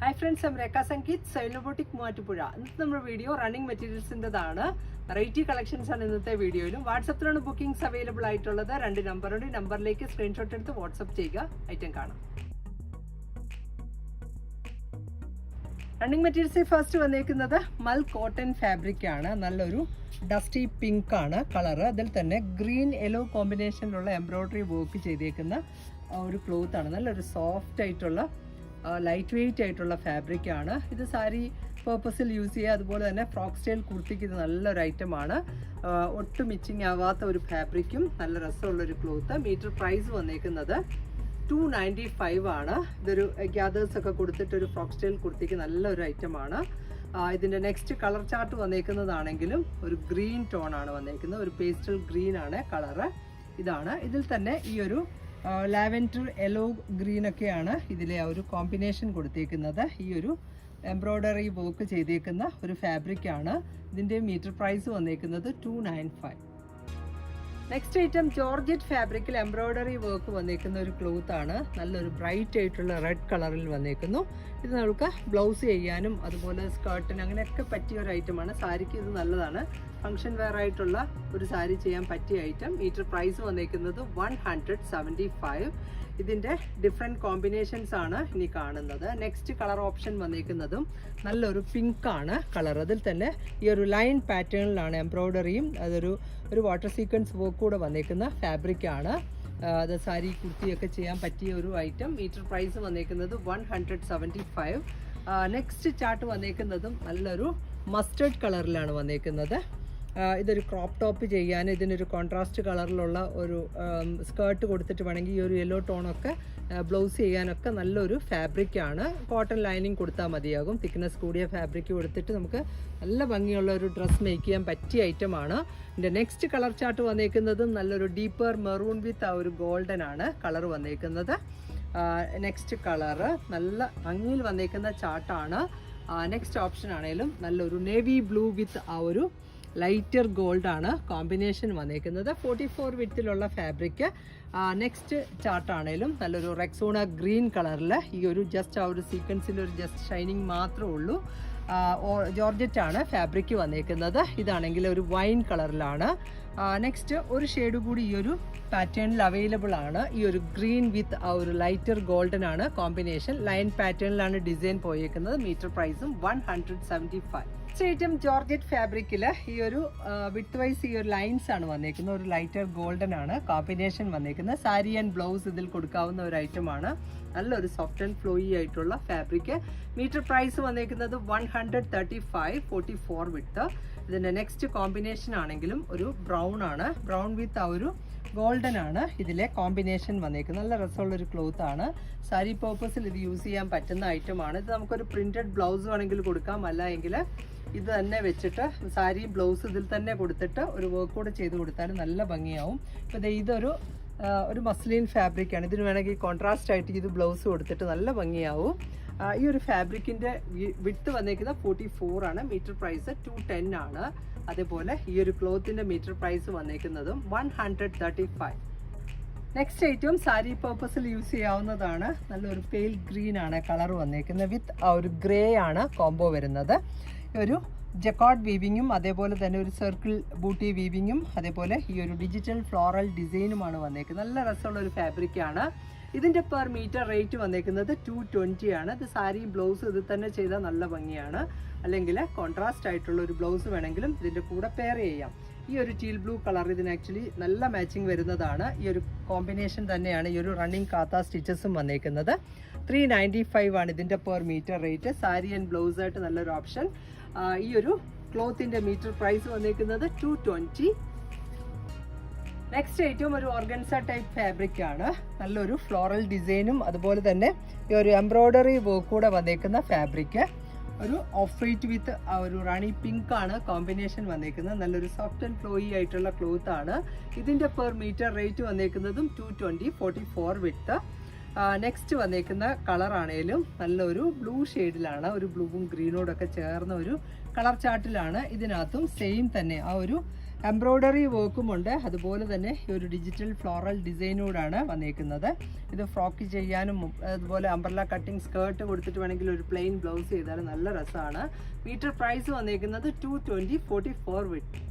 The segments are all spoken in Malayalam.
Hi friends M Rekha Sangeeth സൈലോബോട്ടിക് Muvattupuzha ഇന്നത്തെ നമ്മുടെ വീഡിയോ റണ്ണിങ് മെറ്റീരിയൽസിന്റെതാണ് വെറൈറ്റി കളക്ഷൻസ് ആണ് ഇന്നത്തെ വീഡിയോയിലും വാട്സപ്പിലാണ് ബുക്കിംഗ്സ് അവൈലബിൾ ആയിട്ടുള്ളത്. രണ്ട് നമ്പറുണ്ട് നമ്പറിലേക്ക് സ്ക്രീൻഷോട്ട് എടുത്ത് വാട്സപ്പ് ചെയ്യുക. ഐറ്റം കാണാം. റണ്ണിങ് മെറ്റീരിയൽസ് ഫസ്റ്റ് വന്നേക്കുന്നത് മൽ കോട്ടൺ ഫാബ്രിക് ആണ്. നല്ലൊരു ഡസ്റ്റി പിങ്ക് ആണ് കളർ അതിൽ തന്നെ ഗ്രീൻ യെല്ലോ കോമ്പിനേഷനിലുള്ള എംബ്രോയ്ഡറി വർക്ക് ചെയ്തേക്കുന്ന ഒരു ക്ലോത്ത് ആണ്. നല്ലൊരു സോഫ്റ്റ് ആയിട്ടുള്ള ലൈറ്റ് വെയിറ്റ് ആയിട്ടുള്ള ഫാബ്രിക് ആണ്. ഇത് സാരി പേർപ്പസിൽ യൂസ് ചെയ്യുക. അതുപോലെ തന്നെ ഫ്രോക്ക് സ്റ്റൈൽ കുർത്തിക്ക് ഇത് നല്ലൊരു ഐറ്റം ആണ്. ആ, ഒട്ടും മിച്ചിങ് ആവാത്ത ഒരു ഫാബ്രിക്കും നല്ല രസമുള്ളൊരു ക്ലോത്ത് മീറ്റർ പ്രൈസ് വന്നേക്കുന്നത് ടു നയന്റി ഫൈവ് ആണ്. ഇതൊരു ഗ്യാദേഴ്സൊക്കെ കൊടുത്തിട്ട് ഒരു ഫ്രോക്ക് സ്റ്റൈൽ കുർത്തിക്ക് നല്ലൊരു ഐറ്റം ആണ്. ആ, ഇതിന്റെ നെക്സ്റ്റ് കളർ ചാർട്ട് വന്നേക്കുന്നതാണെങ്കിലും ഒരു ഗ്രീൻ ടോൺ ആണ് വന്നേക്കുന്നത്. ഒരു പേസ്റ്റൽ ഗ്രീൻ ആണ് കളറ് ഇതാണ്. ഇതിൽ തന്നെ ഈ ഒരു ലാവൻഡർ യെല്ലോ ഗ്രീൻ ഒക്കെയാണ് ഇതിലെ ഒരു കോമ്പിനേഷൻ കൊടുത്തേക്കുന്നത്. ഈ ഒരു എംബ്രോയ്ഡറി വർക്ക് ചെയ്തേക്കുന്ന ഒരു ഫാബ്രിക് ആണ്. ഇതിന്റെ മീറ്റർ പ്രൈസ് വന്നേക്കുന്നത് two nine five next item georgette ഫാബ്രിക്കിൽ എംബ്രോയ്ഡറി വർക്ക് വന്നേക്കുന്ന ഒരു ക്ലോത്ത് ആണ്. നല്ലൊരു ബ്രൈറ്റ് ആയിട്ടുള്ള റെഡ് കളറിൽ വന്നേക്കുന്നു. ഇത് നമുക്ക് ബ്ലൗസ് ചെയ്യാനും അതുപോലെ സ്കേർട്ടിന് അങ്ങനെയൊക്കെ പറ്റിയ ഒരു ഐറ്റമാണ് സാരിക്ക് ഇത് നല്ലതാണ്. ഫംഗ്ഷൻ വെയർ ആയിട്ടുള്ള ഒരു സാരി ചെയ്യാൻ പറ്റിയ ഐറ്റം മീറ്റർ പ്രൈസ് വന്നേക്കുന്നത് വൺ ഹൺഡ്രഡ് സെവന്റി ഫൈവ് ഇതിന്റെ ഡിഫറെന്റ് കോമ്പിനേഷൻസ് ആണ് ഇനി കാണുന്നത്. നെക്സ്റ്റ് കളർ ഓപ്ഷൻ വന്നേക്കുന്നതും നല്ലൊരു പിങ്ക് ആണ് കളർ അതിൽ തന്നെ ഈ ഒരു ലൈൻ പാറ്റേണിലാണ് എംബ്രോയ്ഡറിയും അതൊരു ഒരു വാട്ടർ സീക്വൻസ് വർക്ക് കൂടെ വന്നേക്കുന്ന ഫാബ്രിക്കാണ് അത് സാരി കുർത്തിയൊക്കെ ചെയ്യാൻ പറ്റിയ ഒരു ഐറ്റം മീറ്റർ പ്രൈസ് വന്നേക്കുന്നത് one hundred seventy five next chart വന്നേക്കുന്നതും നല്ലൊരു മസ്റ്റേർഡ് കളറിലാണ് വന്നേക്കുന്നത്. ഇതൊരു ക്രോപ്പ് ടോപ്പ് ചെയ്യാൻ ഇതിനൊരു കോൺട്രാസ്റ്റ് കളറിലുള്ള ഒരു സ്കേർട്ട് കൊടുത്തിട്ട് വേണമെങ്കിൽ ഈ ഒരു യെല്ലോ ടോണൊക്കെ ബ്ലൗസ് ചെയ്യാനൊക്കെ നല്ലൊരു ഫാബ്രിക്കാണ് കോട്ടൺ ലൈനിങ് കൊടുത്താൽ മതിയാകും. തിക്നെസ് കൂടിയ ഫാബ്രിക് കൊടുത്തിട്ട് നമുക്ക് നല്ല ഭംഗിയുള്ള ഒരു ഡ്രസ്സ് മേക്ക് ചെയ്യാൻ പറ്റിയ ഐറ്റമാണ് ഇതിന്റെ നെക്സ്റ്റ് കളർ ചാർട്ട് വന്നേക്കുന്നതും നല്ലൊരു ഡീപ്പർ മെറൂൺ വിത്ത് ആ ഒരു ഗോൾഡൻ ആണ് കളർ വന്നേക്കുന്നത്. നെക്സ്റ്റ് കളറ് നല്ല ഭംഗിയിൽ വന്നേക്കുന്ന ചാർട്ടാണ് നെക്സ്റ്റ് ഓപ്ഷൻ ആണെങ്കിലും നല്ലൊരു നേവി ബ്ലൂ വിത്ത് ആ ഒരു ലൈറ്റർ ഗോൾഡ് ആണ് കോമ്പിനേഷൻ വന്നേക്കുന്നത്. ഫോർട്ടി ഫോർ വിത്തിലുള്ള ഫാബ്രിക് നെക്സ്റ്റ് ചാർട്ടാണേലും നല്ലൊരു റെക്സോണ ഗ്രീൻ കളറിൽ ഈ ഒരു ജസ്റ്റ് ആ ഒരു സീക്വൻസിൽ ഒരു ജസ്റ്റ് ഷൈനിങ് മാത്രമേ ഉള്ളൂ. ജോർജറ്റ് ആണ് ഫാബ്രിക് വന്നേക്കുന്നത്. ഇതാണെങ്കിൽ ഒരു വൈൻ കളറിലാണ് നെക്സ്റ്റ് ഒരു ഷെയ്ഡ് കൂടി ഈ ഒരു പാറ്റേണിൽ അവൈലബിൾ ആണ്. ഈ ഒരു ഗ്രീൻ വിത്ത് ആ ഒരു ലൈറ്റർ ഗോൾഡൻ ആണ് കോമ്പിനേഷൻ ലൈൻ പാറ്റേണിലാണ് ഡിസൈൻ പോയേക്കുന്നത്. മീറ്റർ പ്രൈസും one hundred seventy five item georgette ഫാബ്രിക്കിൽ ഈ ഒരു വിത്ത് വൈസ് ഈ ഒരു ലൈൻസ് ആണ് വന്നേക്കുന്നത്. ഒരു ലൈറ്റർ ഗോൾഡൻ ആണ് കോമ്പിനേഷൻ വന്നേക്കുന്നത്. സാരി ആൻഡ് ബ്ലൗസ് ഇതിൽ കൊടുക്കാവുന്ന ഒരു ഐറ്റം ആണ്. നല്ലൊരു സോഫ്റ്റ് ആൻഡ് ഫ്ലോയി ആയിട്ടുള്ള ഫാബ്രിക് മീറ്റർ പ്രൈസ് വന്നേക്കുന്നത് one hundred thirty five forty four width ഇതിന്റെ നെക്സ്റ്റ് കോമ്പിനേഷൻ ആണെങ്കിലും ഒരു ബ്രൗൺ ആണ്. ബ്രൗൺ വിത്ത് ആ ഒരു ഗോൾഡൻ ആണ് ഇതിലെ കോമ്പിനേഷൻ വന്നേക്കുന്നത്. നല്ല രസമുള്ള ഒരു ക്ലോത്ത് ആണ്. സാരി പേർപ്പസിൽ ഇത് യൂസ് ചെയ്യാൻ പറ്റുന്ന ഐറ്റമാണ് ഇത് നമുക്കൊരു പ്രിന്റഡ് ബ്ലൗസ് വേണമെങ്കിൽ കൊടുക്കാം. അല്ല എങ്കിൽ ഇത് തന്നെ വെച്ചിട്ട് സാരി ബ്ലൗസ് ഇതിൽ തന്നെ കൊടുത്തിട്ട് ഒരു വർക്ക് കൂടെ ചെയ്ത് കൊടുത്താൽ നല്ല ഭംഗിയാവും. ഇപ്പോൾ ദേ ഇതൊരു ഒരു മസ്ലിൻ ഫാബ്രിക് ആണ്. ഇതിന് വേണമെങ്കിൽ കോൺട്രാസ്റ്റ് ആയിട്ട് ഇത് ബ്ലൗസ് കൊടുത്തിട്ട് നല്ല ഭംഗിയാവും. ഈ ഒരു ഫാബ്രിക്കിന്റെ വിട്ട് വന്നേക്കുന്നത് ഫോർട്ടി ഫോർ ആണ്. മീറ്റർ പ്രൈസ് ടു ടെൻ ആണ്. അതേപോലെ ഈ ഒരു ക്ലോത്തിന്റെ metre price വന്നേക്കുന്നതും one hundred thirty five. Next ഐറ്റവും സാരി പർപ്പസിൽ യൂസ് ചെയ്യാവുന്നതാണ്. നല്ലൊരു പെയിൽ ഗ്രീൻ ആണ് കളർ വന്നേക്കുന്നത്. വിത്ത് ആ ഒരു ഗ്രേ ആണ് കോംബോ വരുന്നത്. ഒരു ജക്കോട്ട് വീവിങ്ങും അതേപോലെ തന്നെ ഒരു സർക്കിൾ ബൂട്ടി വീവിങ്ങും അതേപോലെ ഈ ഒരു ഡിജിറ്റൽ ഫ്ലോറൽ ഡിസൈനുമാണ് വന്നേക്കുന്നത്. നല്ല രസമുള്ള ഒരു ഫാബ്രിക് ആണ് ഇതിന്റെ പെർ മീറ്റർ റേറ്റ് വന്നേക്കുന്നത് ടു ട്വന്റി ആണ്. ഇത് സാരിയും ബ്ലൗസ് ഇത് തന്നെ ചെയ്താൽ നല്ല ഭംഗിയാണ്. അല്ലെങ്കിൽ കോൺട്രാസ്റ്റ് ആയിട്ടുള്ള ഒരു ബ്ലൗസ് വേണമെങ്കിലും ഇതിന്റെ കൂടെ പെയർ ചെയ്യാം. ഈ ഒരു ടീൽ ബ്ലൂ കളർ ഇതിന് ആക്ച്വലി നല്ല മാച്ചിങ് വരുന്നതാണ്. ഈ ഒരു കോമ്പിനേഷൻ തന്നെയാണ് ഈ ഒരു റണ്ണിങ് കാത്ത സ്റ്റിച്ചസും വന്നേക്കുന്നത്. ത്രീ നയന്റി ഫൈവ് ആണ് ഇതിന്റെ per metre rate sari and blouse ആയിട്ട് നല്ലൊരു ഓപ്ഷൻ ഈ ഒരു ക്ലോത്തിന്റെ മീറ്റർ പ്രൈസ് വന്നേക്കുന്നത് ടു ട്വന്റി നെക്സ്റ്റ് ഏറ്റവും ഒരു ഓർഗൻസ ടൈപ്പ് ഫാബ്രിക് ആണ്. നല്ലൊരു ഫ്ലോറൽ ഡിസൈനും അതുപോലെ തന്നെ ഈ ഒരു എംബ്രോയ്ഡറി വർക്ക് കൂടെ വന്നേക്കുന്ന ഫാബ്രിക് ഒരു ഓഫ് വൈറ്റ് വിത്ത് ഒരു റാണി പിങ്ക് ആണ് കോമ്പിനേഷൻ വന്നേക്കുന്നത്. നല്ലൊരു സോഫ്റ്റ് ആൻഡ് ഫ്ലോയി ആയിട്ടുള്ള ക്ലോത്ത് ആണ്. ഇതിന്റെ per metre rate വന്നേക്കുന്നതും two twenty forty four width next വന്നേക്കുന്ന കളർ ആണേലും നല്ലൊരു ബ്ലൂ ഷെയ്ഡിലാണ് ഒരു ബ്ലൂവും ഗ്രീനോടൊക്കെ ചേർന്ന ഒരു കളർ ചാർട്ടിലാണ് ഇതിനകത്തും സെയിം തന്നെ ആ ഒരു എംബ്രോയ്ഡറി വർക്കും ഉണ്ട്. അതുപോലെ തന്നെ ഈ ഒരു ഡിജിറ്റൽ ഫ്ലോറൽ ഡിസൈനോടാണ് വന്നേക്കുന്നത്. ഇത് ഫ്രോക്ക് ചെയ്യാനും അതുപോലെ അംബ്രല കട്ടിങ് സ്കേർട്ട് കൊടുത്തിട്ട് വേണമെങ്കിൽ ഒരു പ്ലെയിൻ ബ്ലൗസ് ചെയ്താൽ നല്ല രസമാണ്. മീറ്റർ പ്രൈസ് വന്നേക്കുന്നത് two twenty forty four width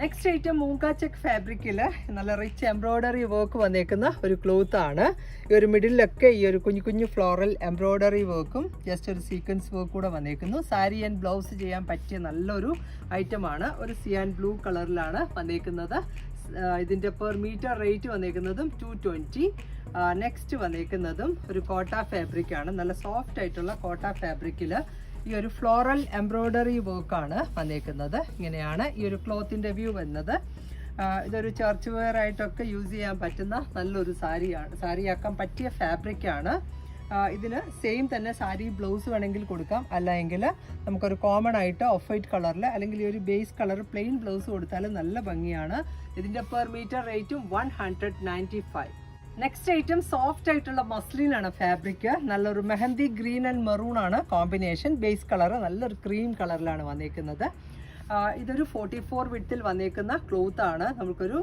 next item moonga check ഫാബ്രിക്കിൽ നല്ല റിച്ച് എംബ്രോയ്ഡറി വർക്ക് വന്നേക്കുന്ന ഒരു ക്ലോത്ത് ആണ്. ഈ ഒരു മിഡിലൊക്കെ ഈ ഒരു കുഞ്ഞു കുഞ്ഞു ഫ്ലോറൽ എംബ്രോയ്ഡറി വർക്കും ജസ്റ്റ് ഒരു സീക്വൻസ് വർക്ക് കൂടെ വന്നേക്കുന്നു. സാരി ആൻഡ് ബ്ലൗസ് ചെയ്യാൻ പറ്റിയ നല്ലൊരു ഐറ്റമാണ് ഒരു സിയാൻ ബ്ലൂ കളറിലാണ് വന്നേക്കുന്നത്. ഇതിന്റെ പെർ മീറ്റർ റേറ്റ് വന്നേക്കുന്നതും ടു ട്വന്റി നെക്സ്റ്റ് വന്നേക്കുന്നതും ഒരു കോട്ട ഫാബ്രിക്കാണ് നല്ല സോഫ്റ്റ് ആയിട്ടുള്ള കോട്ട ഫാബ്രിക്കിൽ ഈ ഒരു ഫ്ലോറൽ എംബ്രോയ്ഡറി വർക്കാണ് വന്നേക്കുന്നത്. ഇങ്ങനെയാണ് ഈ ഒരു ക്ലോത്തിന്റെ വ്യൂ വരുന്നത്. ഇതൊരു ചർച്ച് വെയർ ആയിട്ടൊക്കെ യൂസ് ചെയ്യാൻ പറ്റുന്ന നല്ലൊരു സാരിയാണ് സാരിയാക്കാൻ പറ്റിയ ഫാബ്രിക് ആണ്. ആഹ് ഇതിന് സെയിം തന്നെ സാരി ബ്ലൗസ് വേണമെങ്കിൽ കൊടുക്കാം. അല്ലെങ്കിൽ നമുക്കൊരു കോമൺ ആയിട്ട് ഓഫ് വൈറ്റ് കളറിൽ അല്ലെങ്കിൽ ഈ ഒരു ബേസ് കളർ പ്ലെയിൻ ബ്ലൗസ് കൊടുത്താൽ നല്ല ഭംഗിയാണ്. ഇതിന്റെ പെർ മീറ്റർ റേറ്റും one hundred ninety five next item soft ആയിട്ടുള്ള മസ്ലിൻ ആണ് ഫാബ്രിക് നല്ലൊരു മെഹന്തി ഗ്രീൻ ആൻഡ് മെറൂൺ ആണ് കോമ്പിനേഷൻ ബേസ് കളർ നല്ലൊരു ക്രീം കളറിലാണ് വന്നേക്കുന്നത്. ഇതൊരു ഫോർട്ടി ഫോർ വിട്ടിൽ വന്നേക്കുന്ന ക്ലോത്ത് ആണ്. നമുക്കൊരു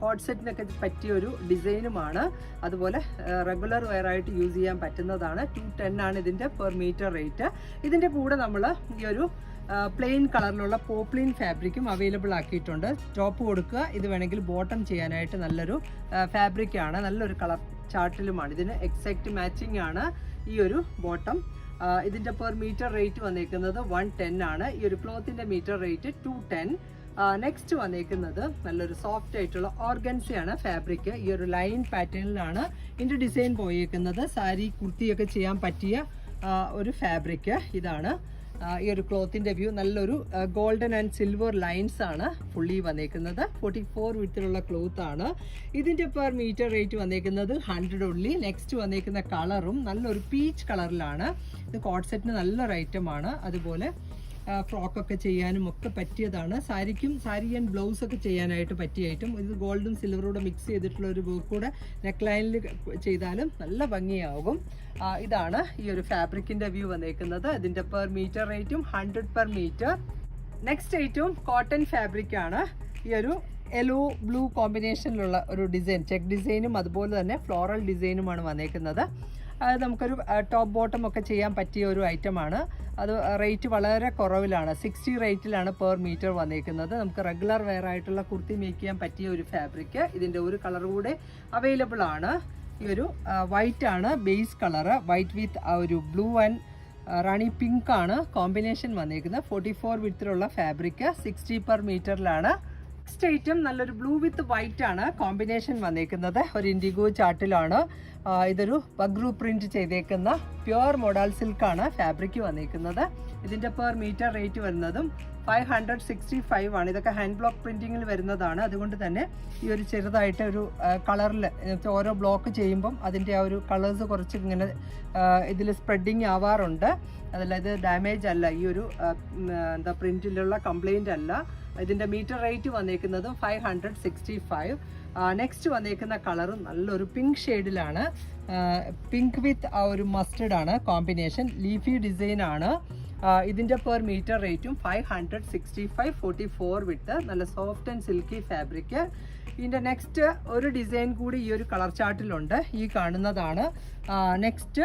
കോഡ് സെറ്റിനൊക്കെ പറ്റിയ ഒരു ഡിസൈനുമാണ് അതുപോലെ റെഗുലർ വെയർ ആയിട്ട് യൂസ് ചെയ്യാൻ പറ്റുന്നതാണ്. ടു ടെൻ ആണ് ഇതിന്റെ പെർ മീറ്റർ റേറ്റ് ഇതിന്റെ കൂടെ നമ്മൾ ഈ ഒരു പ്ലെയിൻ കളറിലുള്ള പോപ്ലിൻ ഫാബ്രിക്കും അവൈലബിൾ ആക്കിയിട്ടുണ്ട്. ടോപ്പ് കൊടുക്കുക. ഇത് വേണമെങ്കിൽ ബോട്ടം ചെയ്യാനായിട്ട് നല്ലൊരു ഫാബ്രിക്കാണ് നല്ലൊരു കളർ ചാർട്ടിലുമാണ്. ഇതിന് എക്സാക്റ്റ് മാച്ചിങ് ആണ് ഈ ഒരു ബോട്ടം ഇതിന്റെ പെർ മീറ്റർ റേറ്റ് വന്നേക്കുന്നത് വൺ ടെൻ ആണ്. ഈ ഒരു ക്ലോത്തിന്റെ metre rate two ten next വന്നേക്കുന്നത് നല്ലൊരു സോഫ്റ്റ് ആയിട്ടുള്ള ഓർഗൻസിയാണ് ഫാബ്രിക് ഈ ഒരു ലൈൻ പാറ്റേണിലാണ് ഇതിന്റെ ഡിസൈൻ പോയേക്കുന്നത്. സാരി കുർത്തിയൊക്കെ ചെയ്യാൻ പറ്റിയ ഒരു ഫാബ്രിക് ഇതാണ്. ഈ ഒരു ക്ലോത്തിന്റെ വ്യൂ നല്ലൊരു ഗോൾഡൻ ആൻഡ് സിൽവർ ലൈൻസ് ആണ് ഫുള്ളി വന്നേക്കുന്നത്. ഫോർട്ടി ഫോർ വിത്തിലുള്ള ക്ലോത്ത് ആണ്. ഇതിന്റെ പെർ മീറ്റർ റേറ്റ് വന്നേക്കുന്നത് ഹൺഡ്രഡ് ഉള്ളി നെക്സ്റ്റ് വന്നേക്കുന്ന കളറും നല്ലൊരു പീച്ച് കളറിലാണ്. ഇത് കോഡ്സെറ്റിന് നല്ലൊരു ആണ്. അതുപോലെ ഫ്രോക്കൊക്കെ ചെയ്യാനും ഒക്കെ പറ്റിയതാണ്. സാരിക്കും സാരി ആൻഡ് ബ്ലൗസ് ഒക്കെ ചെയ്യാനായിട്ട് പറ്റിയ ഐറ്റം ഇത് ഗോൾഡും സിൽവറൂടെ മിക്സ് ചെയ്തിട്ടുള്ള ഒരു വർക്ക് കൂടെ നെക്ക് ലൈനിൽ ചെയ്താലും നല്ല ഭംഗിയാകും ഇതാണ് ഈ ഒരു ഫാബ്രിക്കിന്റെ വ്യൂ വന്നേക്കുന്നത്. ഇതിന്റെ പെർ മീറ്റർ റേറ്റും ഹൺഡ്രഡ് പെർ മീറ്റർ നെക്സ്റ്റ് ഐറ്റവും കോട്ടൺ ഫാബ്രിക്കാണ് ഈ ഒരു യെല്ലോ ബ്ലൂ കോമ്പിനേഷനിലുള്ള ഒരു ഡിസൈൻ ചെക്ക് ഡിസൈനും അതുപോലെ തന്നെ ഫ്ലോറൽ ഡിസൈനുമാണ് വന്നേക്കുന്നത്. അത് നമുക്കൊരു ടോപ്പ് ബോട്ടം ഒക്കെ ചെയ്യാൻ പറ്റിയ ഒരു ഐറ്റമാണ് അത് റേറ്റ് വളരെ കുറവിലാണ്. സിക്സ്റ്റി റേറ്റിലാണ് പെർ മീറ്റർ വന്നിരിക്കുന്നത് നമുക്ക് റെഗുലർ വെയർ ആയിട്ടുള്ള കുർത്തി മേക്ക് ചെയ്യാൻ പറ്റിയ ഒരു ഫാബ്രിക് ഇതിന്റെ ഒരു കളർ കൂടെ അവൈലബിൾ ആണ്. ഈ ഒരു വൈറ്റ് ആണ്. ബേസ് കളറ് വൈറ്റ് വിത്ത് ഒരു ബ്ലൂ ആൻഡ് റാണി പിങ്ക് ആണ്. കോമ്പിനേഷൻ വന്നിരിക്കുന്നത് ഫോർട്ടി ഫോർ വിത്തിലുള്ള ഫാബ്രിക് സിക്സ്റ്റി പെർ മീറ്ററിലാണ് നെക്സ്റ്റ് ഐറ്റം നല്ലൊരു ബ്ലൂ വിത്ത് വൈറ്റ് ആണ് കോമ്പിനേഷൻ വന്നേക്കുന്നത്. ഒരു ഇൻഡിഗോ ചാർട്ടിലാണ്. ഇതൊരു ബഗ്രു പ്രിന്റ് ചെയ്തേക്കുന്ന പ്യുവർ മോഡൽ സിൽക്കാണ് ഫാബ്രിക് വന്നേക്കുന്നത്. ഇതിന്റെ പെർ മീറ്റർ റേറ്റ് വരുന്നതും ഫൈവ് ഹൺഡ്രഡ് സിക്സ്റ്റി ഫൈവ് ആണ്. ഇതൊക്കെ ഹാൻഡ് ബ്ലോക്ക് പ്രിന്റിങ്ങിൽ വരുന്നതാണ്. അതുകൊണ്ട് തന്നെ ഈ ഒരു ചെറുതായിട്ട് ഒരു കളറിൽ ഓരോ ബ്ലോക്ക് ചെയ്യുമ്പം അതിന്റെ ആ ഒരു കളേഴ്സ് കുറച്ച് ഇങ്ങനെ ഇതിൽ സ്പ്രെഡിങ് ആവാറുണ്ട്. അതല്ല ഇത് ഡാമേജ് അല്ല. ഈ ഒരു എന്താ പ്രിന്റിലുള്ള കംപ്ലയിന്റ് അല്ല. ഇതിന്റെ metre rate വന്നേക്കുന്നതും five hundred sixty five next വന്നേക്കുന്ന കളറും നല്ലൊരു പിങ്ക് ഷെയ്ഡിലാണ് പിങ്ക് വിത്ത് ആ ഒരു മസ്റ്റർഡ് ആണ്. കോമ്പിനേഷൻ ലീഫി ഡിസൈൻ ആണ്. ആ, ഇതിന്റെ പെർ മീറ്റർ റേറ്റും five hundred sixty five forty four width നല്ല സോഫ്റ്റ് ആൻഡ് സിൽക്കി ഫാബ്രിക് ഇതിന്റെ നെക്സ്റ്റ് ഒരു ഡിസൈൻ കൂടി ഈ ഒരു കളർ ചാർട്ടിലുണ്ട് ഈ കാണുന്നതാണ്. നെക്സ്റ്റ്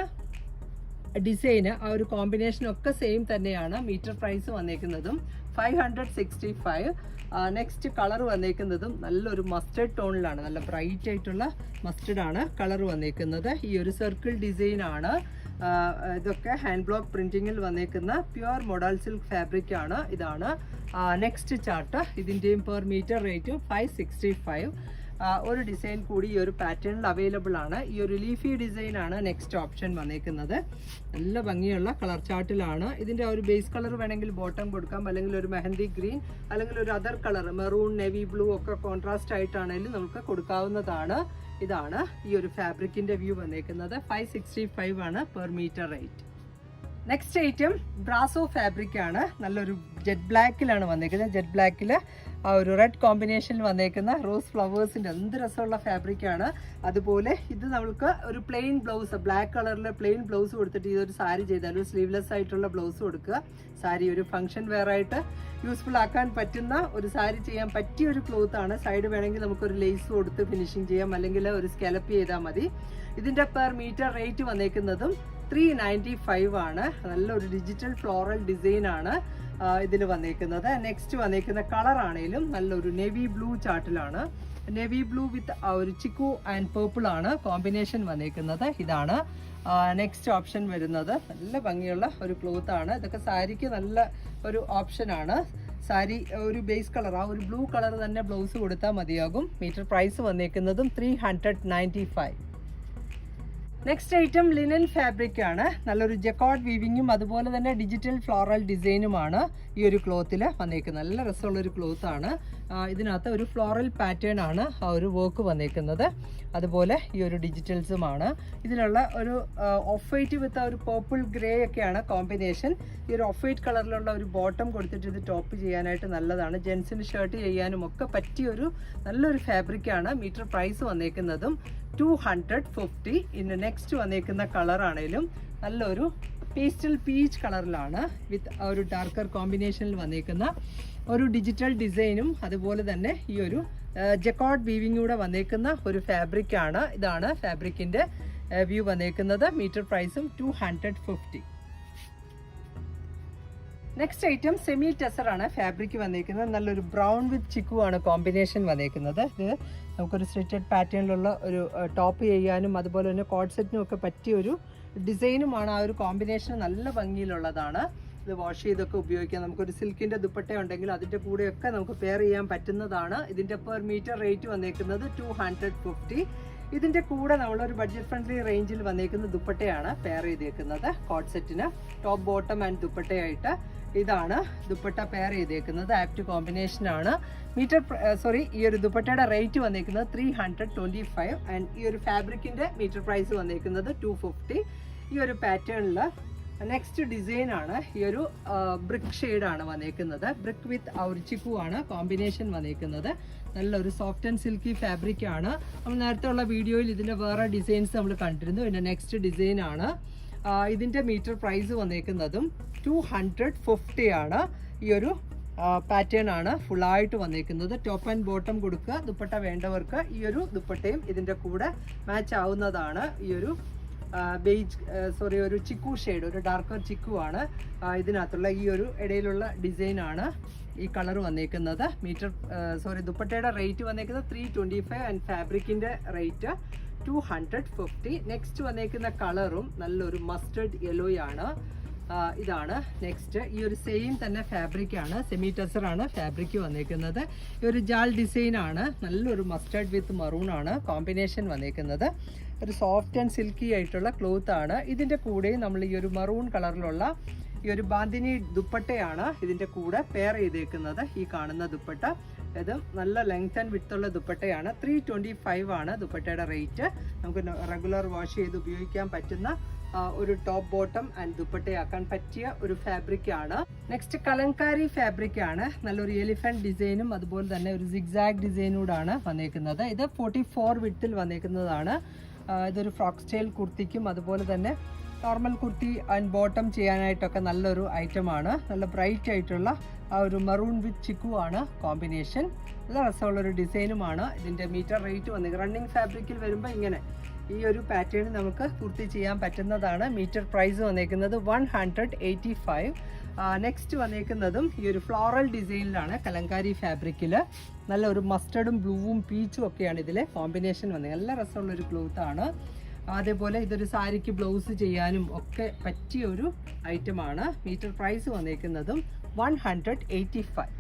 ഡിസൈന് ആ ഒരു കോമ്പിനേഷൻ ഒക്കെ സെയിം തന്നെയാണ് metre price വന്നേക്കുന്നതും. Five hundred sixty five next colour വന്നേക്കുന്നതും നല്ലൊരു മസ്റ്റേഡ് ടോണിലാണ് നല്ല ബ്രൈറ്റ് ആയിട്ടുള്ള മസ്റ്റേഡാണ് കളർ വന്നേക്കുന്നത്. ഈ ഒരു സർക്കിൾ ആ, ഇതൊക്കെ ഹാൻഡ് ബ്ലോക്ക് പ്രിന്റിങ്ങിൽ വന്നേക്കുന്ന പ്യുവർ മോഡൽ സിൽക്ക് ഫാബ്രിക് ആണ്. ഇതാണ്. നെക്സ്റ്റ് ചാർട്ട് ഇതിന്റെയും പെർ മീറ്റർ റേറ്റും ഫൈവ് സിക്സ്റ്റി ഫൈവ് ഒരു ഡിസൈൻ കൂടി ഈ ഒരു പാറ്റേണിൽ അവൈലബിൾ ആണ്. ഈ ഒരു ലീഫി ഡിസൈൻ ആണ് നെക്സ്റ്റ് ഓപ്ഷൻ വന്നേക്കുന്നത്. നല്ല ഭംഗിയുള്ള കളർ ചാർട്ടിലാണ് ഇതിന്റെ ഒരു ബേസ് കളർ വേണമെങ്കിൽ ബോട്ടം കൊടുക്കാം. അല്ലെങ്കിൽ ഒരു മെഹന്തി ഗ്രീൻ അല്ലെങ്കിൽ ഒരു other colour maroon navy blue ഒക്കെ കോൺട്രാസ്റ്റ് ആയിട്ടാണെങ്കിലും നമുക്ക് കൊടുക്കാവുന്നതാണ്. ഇതാണ് ഈ ഒരു ഫാബ്രിക്കിന്റെ വ്യൂ വന്നേക്കുന്നത്. ഫൈവ് സിക്സ്റ്റി ഫൈവ് ആണ് per metre rate next item brasso fabric ആണ്. നല്ലൊരു ജെറ്റ് ബ്ലാക്കിലാണ് വന്നേക്കുന്നത്. ജെറ്റ് ബ്ലാക്കിൽ ആ ഒരു റെഡ് കോമ്പിനേഷനിൽ വന്നേക്കുന്ന റോസ് ഫ്ലവേഴ്സിന്റെ എന്ത് രസമുള്ള ഫാബ്രിക് ആണ്. അതുപോലെ ഇത് നമുക്ക് ഒരു പ്ലെയിൻ ബ്ലൗസ് ബ്ലാക്ക് കളറിൽ പ്ലെയിൻ ബ്ലൗസ് കൊടുത്തിട്ട് ഇതൊരു സാരി ചെയ്താൽ ഒരു സ്ലീവ്ലെസ് ആയിട്ടുള്ള ബ്ലൗസ് കൊടുക്കുക. സാരി ഒരു ഫംഗ്ഷൻ വെയറായിട്ട് യൂസ്ഫുൾ ആക്കാൻ പറ്റുന്ന ഒരു സാരി ചെയ്യാൻ പറ്റിയ ഒരു ക്ലോത്ത് ആണ്. സൈഡ് വേണമെങ്കിൽ നമുക്കൊരു ലേസ് കൊടുത്ത് ഫിനിഷിങ് ചെയ്യാം. അല്ലെങ്കിൽ ഒരു സ്കെലപ്പ് ചെയ്താൽ മതി. ഇതിന്റെ പെർ മീറ്റർ റേറ്റ് വന്നേക്കുന്നതും ത്രീ നയന്റി ഫൈവ് ആണ്. നല്ലൊരു ഡിജിറ്റൽ ഫ്ലോറൽ ഡിസൈൻ ആണ് ഇതിൽ വന്നേക്കുന്നത്. നെക്സ്റ്റ് വന്നേക്കുന്ന കളർ ആണെങ്കിലും നല്ലൊരു നെവി ബ്ലൂ ചാർട്ടിലാണ് നെവി ബ്ലൂ വിത്ത് ഒരു ചിക്കു ആൻഡ് പേർപ്പിൾ ആണ് കോമ്പിനേഷൻ വന്നേക്കുന്നത്. ഇതാണ് നെക്സ്റ്റ് ഓപ്ഷൻ വരുന്നത്. നല്ല ഭംഗിയുള്ള ഒരു ക്ലോത്ത് ആണ്. ഇതൊക്കെ സാരിക്ക് നല്ല ഒരു ഓപ്ഷൻ ആണ്. സാരി ഒരു ബേസ് കളർ ആ ഒരു ബ്ലൂ കളർ തന്നെ ബ്ലൗസ് കൊടുത്താൽ മതിയാകും. Metre price വന്നേക്കുന്നതും three hundred ninety five next item linen fabric ആണ്. നല്ലൊരു ജക്കോഡ് വീവിങ്ങും അതുപോലെ തന്നെ ഡിജിറ്റൽ ഫ്ലോറൽ ഡിസൈനുമാണ് ഈ ഒരു ക്ലോത്തിൽ വന്നേക്കുന്നത്. നല്ല രസമുള്ളൊരു ക്ലോത്താണ് ഇതിനകത്ത് ഒരു ഫ്ലോറൽ പാറ്റേൺ ആണ് ആ ഒരു വർക്ക് വന്നിരിക്കുന്നത് അതുപോലെ ഈ ഒരു ഡിജിറ്റൽസുമാണ് ഇതിലുള്ള ഒരു ഓഫ് വൈറ്റ് വിത്ത് ഒരു പേർപ്പിൾ ഗ്രേ ഒക്കെയാണ് കോമ്പിനേഷൻ ഈ ഒരു ഓഫ് വൈറ്റ് കളറിലുള്ള ഒരു ബോട്ടം കൊടുത്തിട്ട് ഇത് ടോപ്പ് ചെയ്യാനായിട്ട് നല്ലതാണ്. ജെൻസിന് ഷർട്ട് ചെയ്യാനും ഒക്കെ പറ്റിയ ഒരു നല്ലൊരു ഫാബ്രിക്കാണ് മീറ്റർ പ്രൈസ് വന്നേക്കുന്നതും. ടു ഹൺഡ്രഡ് ഫിഫ്റ്റി ഇന്ന് നെക്സ്റ്റ് വന്നേക്കുന്ന കളറാണേലും നല്ലൊരു പേസ്റ്റൽ പീച്ച് കളറിലാണ് വിത്ത് ഒരു ഡാർക്കർ കോമ്പിനേഷനിൽ വന്നേക്കുന്ന ഒരു ഡിജിറ്റൽ ഡിസൈനും അതുപോലെ തന്നെ ഈ ഒരു ജക്കോഡ് വീവിങ്ങൂടെ വന്നേക്കുന്ന ഒരു ഫാബ്രിക്കാണ് ഇതാണ് ഫാബ്രിക്കിന്റെ വ്യൂ വന്നേക്കുന്നത്. മീറ്റർ പ്രൈസും two hundred fifty next item semi tussar ആണ് ഫാബ്രിക് വന്നിരിക്കുന്നത്. നല്ലൊരു ബ്രൗൺ വിത്ത് ചിക്കു ആണ് കോമ്പിനേഷൻ വന്നിരിക്കുന്നത്. ഇത് നമുക്കൊരു സ്ട്രിറ്റഡ് പാറ്റേണിലുള്ള ഒരു ടോപ്പ് ചെയ്യാനും അതുപോലെ തന്നെ കോഡ് സെറ്റിനും ഒക്കെ പറ്റിയ ഒരു ഡിസൈനുമാണ് ആ ഒരു കോമ്പിനേഷൻ നല്ല ഭംഗിയിലുള്ളതാണ്. ഇത് വാഷ് ചെയ്തൊക്കെ ഉപയോഗിക്കാം. നമുക്കൊരു സിൽക്കിന്റെ ദുപ്പട്ട ഉണ്ടെങ്കിൽ അതിന്റെ കൂടെയൊക്കെ നമുക്ക് പെയർ ചെയ്യാൻ പറ്റുന്നതാണ്. ഇതിന്റെ പെർ മീറ്റർ റേറ്റ് വന്നേക്കുന്നത് ടു ഹൺഡ്രഡ് ഫിഫ്റ്റി ഇതിന്റെ കൂടെ നമ്മളൊരു ബഡ്ജറ്റ് ഫ്രണ്ട്ലി റേഞ്ചിൽ വന്നേക്കുന്ന ദുപ്പട്ടയാണ് പെയർ ചെയ്തേക്കുന്നത്. കോഡ് സെറ്റിന് ടോപ്പ് ബോട്ടം ആൻഡ് ദുപ്പട്ടയായിട്ട് ഇതാണ് ദുപ്പട്ട പെയർ ചെയ്തേക്കുന്നത്. ആപ്റ്റ് കോമ്പിനേഷൻ ആണ്. മീറ്റർ സോറി ഈ ഒരു ദുപ്പട്ടയുടെ റേറ്റ് വന്നേക്കുന്നത് three hundred twenty five and ഈ ഒരു ഫാബ്രിക്കിന്റെ മീറ്റർ പ്രൈസ് വന്നേക്കുന്നത് ടു ഫിഫ്റ്റി ഈ ഒരു പാറ്റേണിൽ നെക്സ്റ്റ് ഡിസൈൻ ആണ് ഈ ഒരു ബ്രിക്ക് ആണ് വന്നേക്കുന്നത്. ബ്രിക്ക് വിത്ത് ഔർച്ചിക്കു ആണ് കോമ്പിനേഷൻ വന്നേക്കുന്നത്. നല്ലൊരു സോഫ്റ്റ് ആൻഡ് സിൽക്കി ഫാബ്രിക് ആണ്. നമ്മൾ നേരത്തെ ഉള്ള വീഡിയോയിൽ ഇതിന്റെ വേറെ ഡിസൈൻസ് നമ്മൾ കണ്ടിരുന്നു. പിന്നെ നെക്സ്റ്റ് ഡിസൈൻ ആണ്. ആ, ഇതിന്റെ മീറ്റർ പ്രൈസ് വന്നേക്കുന്നതും ടു ഹൺഡ്രഡ് ഫിഫ്റ്റി ആണ്. ഈ ഒരു പാറ്റേൺ ആണ് ഫുള്ളായിട്ട് വന്നേക്കുന്നത്. ടോപ്പ് ആൻഡ് ബോട്ടം കൊടുക്കുക. ദുപ്പട്ട വേണ്ടവർക്ക് ഈ ഒരു ദുപ്പട്ടയും ഇതിന്റെ കൂടെ മാച്ച് ആവുന്നതാണ്. ഈ ഒരു ബേജ് സോറി ഒരു ചിക്കു ഷെയ്ഡ് ഒരു ഡാർക്കർ ചിക്കു ആണ് ഇതിനകത്തുള്ള ഈ ഒരു ഇടയിലുള്ള ഡിസൈനാണ് ഈ കളർ വന്നേക്കുന്നത്. മീറ്റർ സോറി ദുപ്പട്ടയുടെ റേറ്റ് വന്നേക്കുന്നത് three twenty five and ഫാബ്രിക്കിന്റെ rate two hundred fifty next വന്നേക്കുന്ന കളറും നല്ലൊരു മസ്റ്റർഡ് യെല്ലോയാണ് ഇതാണ് നെക്സ്റ്റ് ഈ ഒരു സെയിം തന്നെ ഫാബ്രിക് ആണ്. സെമി ടെസർ ആണ് ഫാബ്രിക് വന്നേക്കുന്നത്. ഈ ഒരു ജാൽ ഡിസൈൻ ആണ്. നല്ലൊരു മസ്റ്റേഡ് വിത്ത് മറൂൺ ആണ് കോമ്പിനേഷൻ വന്നേക്കുന്നത്. ഒരു സോഫ്റ്റ് ആൻഡ് സിൽക്കി ആയിട്ടുള്ള ക്ലോത്ത് ആണ്. ഇതിന്റെ കൂടെ നമ്മൾ ഈ ഒരു മറൂൺ കളറിലുള്ള ഈ ഒരു ബാന്തിനി ദുപ്പട്ടയാണ് ഇതിന്റെ കൂടെ പെയർ ചെയ്തേക്കുന്നത്. ഈ കാണുന്ന ദുപ്പട്ട. ഇത് നല്ല ലെങ്ത് ആൻഡ് വിത്ത് ഉള്ള ദുപ്പട്ടയാണ്. ത്രീ ട്വന്റി ഫൈവ് ആണ് ദുപ്പട്ടയുടെ റേറ്റ് നമുക്ക് റെഗുലർ വാഷ് ചെയ്ത് ഉപയോഗിക്കാൻ പറ്റുന്ന ഒരു ടോപ്പ് ബോട്ടം ആൻഡ് ദുപ്പട്ടയാക്കാൻ പറ്റിയ ഒരു ഫാബ്രിക് ആണ്. നെക്സ്റ്റ് കലങ്കാരി ഫാബ്രിക് ആണ്. നല്ലൊരു എലിഫന്റ് ഡിസൈനും അതുപോലെ തന്നെ ഒരു സിഗ്സാഗ് ഡിസൈനൂടാണ് വന്നേക്കുന്നത്. ഇത് ഫോർട്ടി ഫോർ വിത്തിൽ വന്നേക്കുന്നതാണ്. ഇതൊരു ഫ്രോക്ക് സ്റ്റൈൽ കുർത്തിക്കും അതുപോലെ തന്നെ നോർമൽ കുർത്തി ആൻഡ് ബോട്ടം ചെയ്യാനായിട്ടൊക്കെ നല്ലൊരു ഐറ്റമാണ് നല്ല ബ്രൈറ്റ് ആയിട്ടുള്ള ആ ഒരു മറൂൺ വിത്ത് ചിക്കു ആണ് കോമ്പിനേഷൻ നല്ല രസമുള്ള ഒരു ഡിസൈനുമാണ് ഇതിന്റെ മീറ്റർ റേറ്റ് വന്നത് റണ്ണിങ് ഫാബ്രിക്കിൽ വരുമ്പോൾ ഇങ്ങനെ ഈ ഒരു പാറ്റേൺ നമുക്ക് പൂർത്തി ചെയ്യാൻ പറ്റുന്നതാണ്. മീറ്റർ പ്രൈസ് വന്നേക്കുന്നത് one hundred eighty five next വന്നേക്കുന്നതും ഈ ഒരു ഫ്ലോറൽ ഡിസൈനിലാണ് കലങ്കാരി ഫാബ്രിക്കിൽ നല്ല ഒരു മസ്റ്റർഡും ബ്ലൂവും പീച്ചും ഒക്കെയാണ് ഇതിലെ കോമ്പിനേഷൻ വന്നത്. നല്ല രസമുള്ള ഒരു ക്ലോത്ത് ആണ്. അതേപോലെ ഇതൊരു സാരിക്ക് ബ്ലൗസ് ചെയ്യാനും ഒക്കെ പറ്റിയ ഒരു ഐറ്റമാണ് metre price വന്നേക്കുന്നതും one hundred eighty five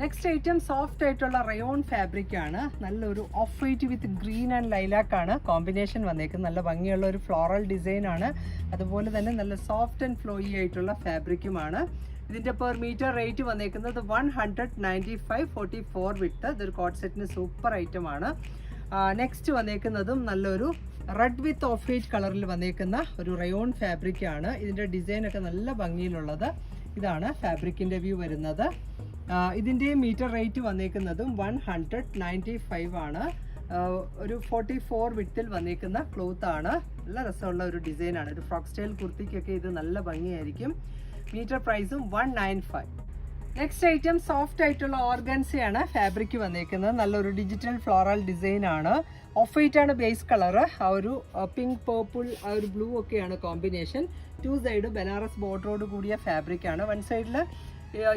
next item soft ആയിട്ടുള്ള റയോൺ ഫാബ്രിക് ആണ്. നല്ലൊരു off white with green and lilac ആണ്. കോമ്പിനേഷൻ വന്നേക്കുന്നത്. നല്ല ഭംഗിയുള്ള ഒരു ഫ്ലോറൽ ഡിസൈൻ ആണ്. അതുപോലെ തന്നെ നല്ല സോഫ്റ്റ് ആൻഡ് ഫ്ലോയി ആയിട്ടുള്ള ഫാബ്രിക്കുമാണ് ഇതിന്റെ പെർ മീറ്റർ റേറ്റ് വന്നേക്കുന്നത് one hundred ninety five forty four with ഇതൊരു കോട്ട് സെറ്റിന് സൂപ്പർ ഐറ്റം ആണ്. നെക്സ്റ്റ് വന്നേക്കുന്നതും നല്ലൊരു റെഡ് വിത്ത് ഓഫ് വൈറ്റ് കളറിൽ വന്നേക്കുന്ന ഒരു റയോൺ ഫാബ്രിക് ആണ്. ഇതിന്റെ ഡിസൈനൊക്കെ നല്ല ഭംഗിയിലുള്ളത്. ഇതാണ് ഫാബ്രിക്കിന്റെ വ്യൂ വരുന്നത്. ഇതിന്റെ മീറ്റർ റേറ്റ് വന്നേക്കുന്നതും വൺ ഹൺഡ്രഡ് നയന്റി ഫൈവ് ആണ്. ഒരു ഫോർട്ടി ഫോർ വിട്ടിൽ വന്നേക്കുന്ന ക്ലോത്ത് ആണ്. നല്ല രസമുള്ള ഒരു ഡിസൈനാണ് ഒരു ഫ്രോക്ക് സ്റ്റൈൽ കുർത്തിക്കൊക്കെ ഇത് നല്ല ഭംഗിയായിരിക്കും. മീറ്റർ പ്രൈസും one nine five. Next item soft ആയിട്ടുള്ള ഓർഗൻസയാണ് ഫാബ്രിക് വന്നേക്കുന്നത്. നല്ലൊരു ഡിജിറ്റൽ ഫ്ലോറൽ ഡിസൈൻ ആണ്. ഓഫ് വൈറ്റ് ആണ് ബേസ് കളർ ആ ഒരു പിങ്ക് പേർപ്പിൾ ആ ഒരു ബ്ലൂ ഒക്കെയാണ് കോമ്പിനേഷൻ. ടു സൈഡ് ബനാറസ് ബോർഡറോട് കൂടിയ ഫാബ്രിക് ആണ് വൺ സൈഡിൽ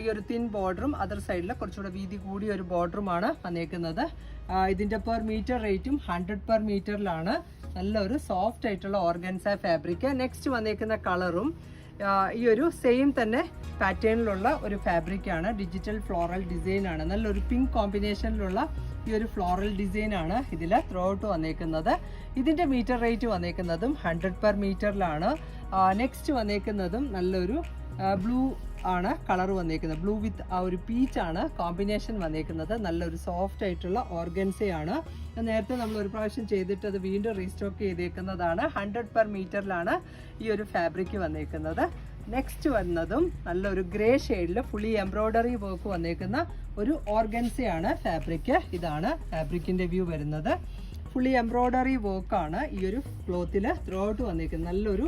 ഈ ഒരു തിൻ ബോർഡറും അതർ സൈഡിൽ കുറച്ചുകൂടെ വീതി കൂടിയ ഒരു ബോർഡറുമാണ് വന്നേക്കുന്നത്. ഇതിന്റെ പെർ മീറ്റർ റേറ്റും ഹൺഡ്രഡ് പെർ മീറ്ററിലാണ് നല്ലൊരു സോഫ്റ്റ് ആയിട്ടുള്ള ഓർഗൻസ ഫാബ്രിക്. നെക്സ്റ്റ് വന്നേക്കുന്ന കളറും ഈ ഒരു സെയിം തന്നെ പാറ്റേണിലുള്ള ഒരു ഫാബ്രിക്കാണ് ഡിജിറ്റൽ ഫ്ലോറൽ ഡിസൈൻ ആണ്. നല്ലൊരു പിങ്ക് കോമ്പിനേഷനിലുള്ള ഈ ഒരു ഫ്ലോറൽ ഡിസൈൻ ആണ് ഇതിൽ ത്രൂ ഔട്ട് വന്നേക്കുന്നത്. ഇതിന്റെ മീറ്റർ റേറ്റ് വന്നേക്കുന്നതും ഹൺഡ്രഡ് പെർ മീറ്ററിലാണ് നെക്സ്റ്റ് വന്നേക്കുന്നതും നല്ലൊരു ബ്ലൂ ആണ് കളർ വന്നേക്കുന്നത്. ബ്ലൂ വിത്ത് ആ ഒരു പീച്ച് ആണ് കോമ്പിനേഷൻ വന്നേക്കുന്നത്. നല്ലൊരു സോഫ്റ്റ് ആയിട്ടുള്ള ഓർഗൻസയാണ് നേരത്തെ നമ്മൾ ഒരു പ്രാവശ്യം ചെയ്തിട്ട് അത് വീണ്ടും റീസ്റ്റോക്ക് ചെയ്തേക്കുന്നതാണ്. ഹൺഡ്രഡ് പെർ മീറ്ററിലാണ് ഈ ഒരു ഫാബ്രിക് വന്നേക്കുന്നത്. നെക്സ്റ്റ് വന്നതും നല്ലൊരു ഗ്രേ ഷെയ്ഡിൽ ഫുള്ളി എംബ്രോയ്ഡറി വർക്ക് വന്നേക്കുന്ന ഒരു ഓർഗൻസയാണ് ഫാബ്രിക് ഇതാണ് ഫാബ്രിക്കിന്റെ വ്യൂ വരുന്നത്. ഫുള്ളി എംബ്രോയ്ഡറി വർക്കാണ് ഈ ഒരു ക്ലോത്തിൽ ത്രൂ ഔട്ട് വന്നേക്കുന്നത്. നല്ലൊരു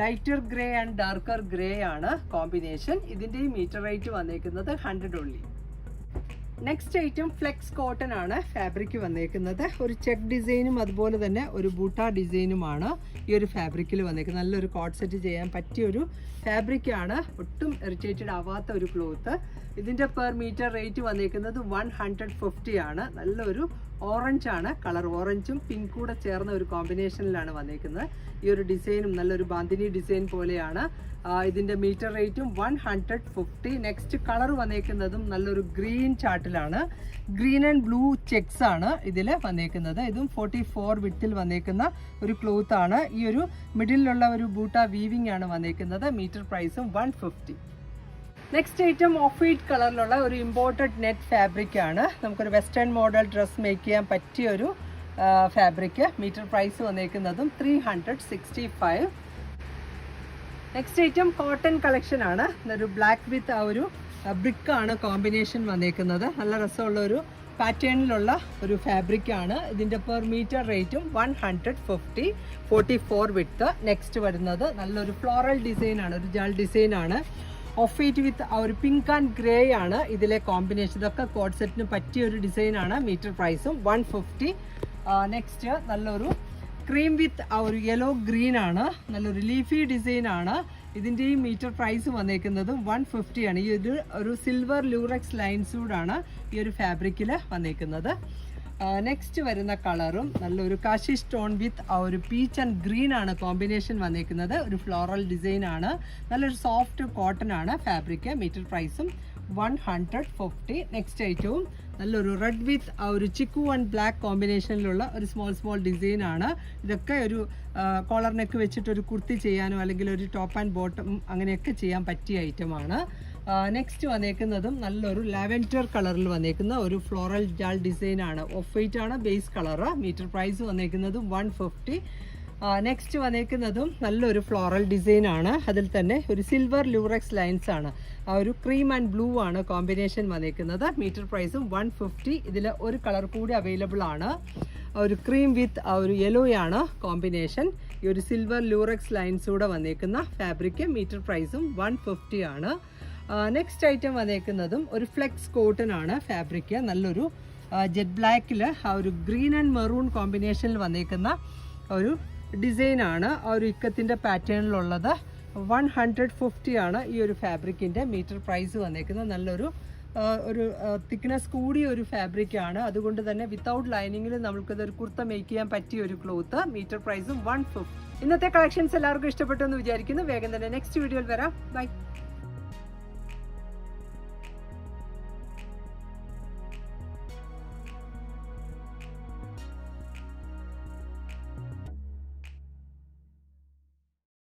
lighter grey and darker grey ആണ് കോമ്പിനേഷൻ. ഇതിന്റെ മീറ്റർ റേറ്റ് വന്നേക്കുന്നത് hundred only next item flex cotton ആണ് ഫാബ്രിക് വന്നേക്കുന്നത്. ഒരു ചെക്ക് ഡിസൈനും അതുപോലെ തന്നെ ഒരു ബൂട്ട ഡിസൈനുമാണ് ഈ ഒരു ഫാബ്രിക്കിൽ വന്നേക്കുന്നത്. നല്ലൊരു കോട്ട് സെറ്റ് ചെയ്യാൻ പറ്റിയ ഒരു ഫാബ്രിക് ആണ്. ഒട്ടും ഇറിറ്റേറ്റഡ് ആവാത്ത ഒരു ക്ലോത്ത് ഇതിന്റെ പെർ മീറ്റർ റേറ്റ് വന്നേക്കുന്നത് വൺ ഹൺഡ്രഡ് ഫിഫ്റ്റി ആണ്. നല്ലൊരു ഓറഞ്ച് ആണ് കളർ ഓറഞ്ചും പിങ്ക് കൂടെ ചേർന്ന ഒരു കോമ്പിനേഷനിലാണ് വന്നേക്കുന്നത്. ഈ ഒരു ഡിസൈനും നല്ലൊരു ബാന്തിനി ഡിസൈൻ പോലെയാണ്. ഇതിന്റെ മീറ്റർ റേറ്റും one hundred fifty. Next colour വന്നേക്കുന്നതും നല്ലൊരു ഗ്രീൻ ചാർട്ടിലാണ് ഗ്രീൻ ആൻഡ് ബ്ലൂ ചെക്സ് ആണ് ഇതിൽ വന്നേക്കുന്നത്. ഇതും ഫോർട്ടി ഫോർ വിട്ടിൽ വന്നേക്കുന്ന ഒരു ക്ലോത്ത് ആണ്. ഈ ഒരു മിഡിലുള്ള ഒരു ബൂട്ട വീവിംഗ് ആണ് വന്നേക്കുന്നത്. മീറ്റർ പ്രൈസും one fifty. Next item off white കളറിലുള്ള ഒരു ഇമ്പോർട്ടഡ് നെറ്റ് ഫാബ്രിക് ആണ്. നമുക്കൊരു വെസ്റ്റേൺ മോഡൽ ഡ്രസ്സ് മേക്ക് ചെയ്യാൻ പറ്റിയ ഒരു fabric metre price വന്നേക്കുന്നതും three hundred sixty five next item cotton collection ആണ്. ഒരു ബ്ലാക്ക് വിത്ത് ആ ഒരു ബ്രിക്ക് ആണ് കോമ്പിനേഷൻ വന്നേക്കുന്നത്. നല്ല രസമുള്ള ഒരു പാറ്റേണിലുള്ള ഒരു ഫാബ്രിക് ആണ്. ഇതിന്റെ പെർ മീറ്റർ റേറ്റും one hundred fifty forty four width next വരുന്നത് നല്ലൊരു ഫ്ലോറൽ ഡിസൈൻ ആണ് ഒരു ജാൾ ഡിസൈൻ ആണ്. ഓഫ് വൈറ്റ് വിത്ത് ആ ഒരു പിങ്ക് ആൻഡ് ഗ്രേ ആണ് ഇതിലെ കോമ്പിനേഷൻ ഇതൊക്കെ കോഡ് സെറ്റിന് പറ്റിയ ഒരു ഡിസൈനാണ് മീറ്റർ പ്രൈസും വൺ ഫിഫ്റ്റി നെക്സ്റ്റ് നല്ലൊരു ക്രീം വിത്ത് ആ ഒരു യെല്ലോ ഗ്രീൻ ആണ്. നല്ലൊരു ലീഫി ഡിസൈൻ ആണ്. ഇതിന്റെ ഈ മീറ്റർ പ്രൈസ് വന്നേക്കുന്നത് വൺ ഫിഫ്റ്റിയാണ് ഈ ഒരു ഒരു സിൽവർ ലൂറക്സ് ലൈൻസൂടാണ് ഈ ഒരു ഫാബ്രിക്കിൽ വന്നേക്കുന്നത്. നെക്സ്റ്റ് വരുന്ന കളറും നല്ലൊരു കാശി സ്റ്റോൺ വിത്ത് ആ ഒരു പീച്ച് ആൻഡ് ഗ്രീൻ ആണ് കോമ്പിനേഷൻ വന്നിരിക്കുന്നത് ഒരു ഫ്ലോറൽ ഡിസൈൻ ആണ്. നല്ലൊരു സോഫ്റ്റ് കോട്ടൺ ആണ് ഫാബ്രിക് മീറ്റർ പ്രൈസും വൺ ഹൺഡ്രഡ് ഫിഫ്റ്റി നെക്സ്റ്റ് ഐറ്റവും നല്ലൊരു റെഡ് വിത്ത് ആ ഒരു ചിക്കു ആൻഡ് ബ്ലാക്ക് കോമ്പിനേഷനിലുള്ള ഒരു സ്മോൾ സ്മോൾ ഡിസൈൻ ആണ്. ഇതൊക്കെ ഒരു കോളർ നെക്ക് വെച്ചിട്ട് ഒരു കുർത്തി ചെയ്യാനോ അല്ലെങ്കിൽ ഒരു ടോപ്പ് ആൻഡ് ബോട്ടം അങ്ങനെയൊക്കെ ചെയ്യാൻ പറ്റിയ ഐറ്റമാണ് നെക്സ്റ്റ് വന്നേക്കുന്നതും നല്ലൊരു ലാവൻഡർ കളറിൽ വന്നേക്കുന്ന ഒരു ഫ്ലോറൽ ജാൾ ഡിസൈൻ ആണ്. ഓഫ് വൈറ്റ് ആണ് ബേസ് കളർ മീറ്റർ പ്രൈസ് വന്നേക്കുന്നതും വൺ ഫിഫ്റ്റി നെക്സ്റ്റ് വന്നേക്കുന്നതും നല്ലൊരു ഫ്ലോറൽ ഡിസൈൻ ആണ്. അതിൽ തന്നെ ഒരു സിൽവർ ലൂറക്സ് ലൈൻസ് ആണ്. ആ ഒരു ക്രീം ആൻഡ് ബ്ലൂ ആണ് കോമ്പിനേഷൻ വന്നേക്കുന്നത്. മീറ്റർ പ്രൈസും വൺ ഫിഫ്റ്റി ഇതിൽ ഒരു കളർ കൂടി അവൈലബിൾ ആണ്. ഒരു ക്രീം വിത്ത് ആ ഒരു ആണ് കോമ്പിനേഷൻ ഈ ഒരു സിൽവർ ലൂറക്സ് ലൈൻസ് കൂടെ വന്നേക്കുന്ന ഫാബ്രിക് മീറ്റർ പ്രൈസും വൺ ഫിഫ്റ്റി ആണ്. നെക്സ്റ്റ് ഐറ്റം വന്നേക്കുന്നതും ഒരു ഫ്ലെക്സ് കോട്ടൺ ആണ് ഫാബ്രിക് നല്ലൊരു ജെറ്റ് ബ്ലാക്കിൽ ആ ഒരു ഗ്രീൻ ആൻഡ് മെറൂൺ കോമ്പിനേഷനിൽ വന്നേക്കുന്ന ഒരു ഡിസൈനാണ് ആ ഒരു ഇക്കത്തിന്റെ പാറ്റേണിലുള്ളത് വൺ ഹൺഡ്രഡ് ഫിഫ്റ്റി ആണ് ഈ ഒരു ഫാബ്രിക്കിന്റെ മീറ്റർ പ്രൈസ് വന്നേക്കുന്നത്. നല്ലൊരു ഒരു തിക്നെസ് കൂടിയ ഒരു ഫാബ്രിക്കാണ് അതുകൊണ്ട് തന്നെ വിത്തൗട്ട് ലൈനിങ്ങിൽ നമുക്കിത് ഒരു കുർത്ത മേക്ക് ചെയ്യാൻ പറ്റിയ ഒരു ക്ലോത്ത് മീറ്റർ പ്രൈസും വൺ ഫിഫ്റ്റി ഇന്നത്തെ കളക്ഷൻസ് എല്ലാവർക്കും ഇഷ്ടപ്പെട്ടു എന്ന് വിചാരിക്കുന്നു. വേഗം തന്നെ നെക്സ്റ്റ് വീഡിയോയിൽ വരാം. ബൈ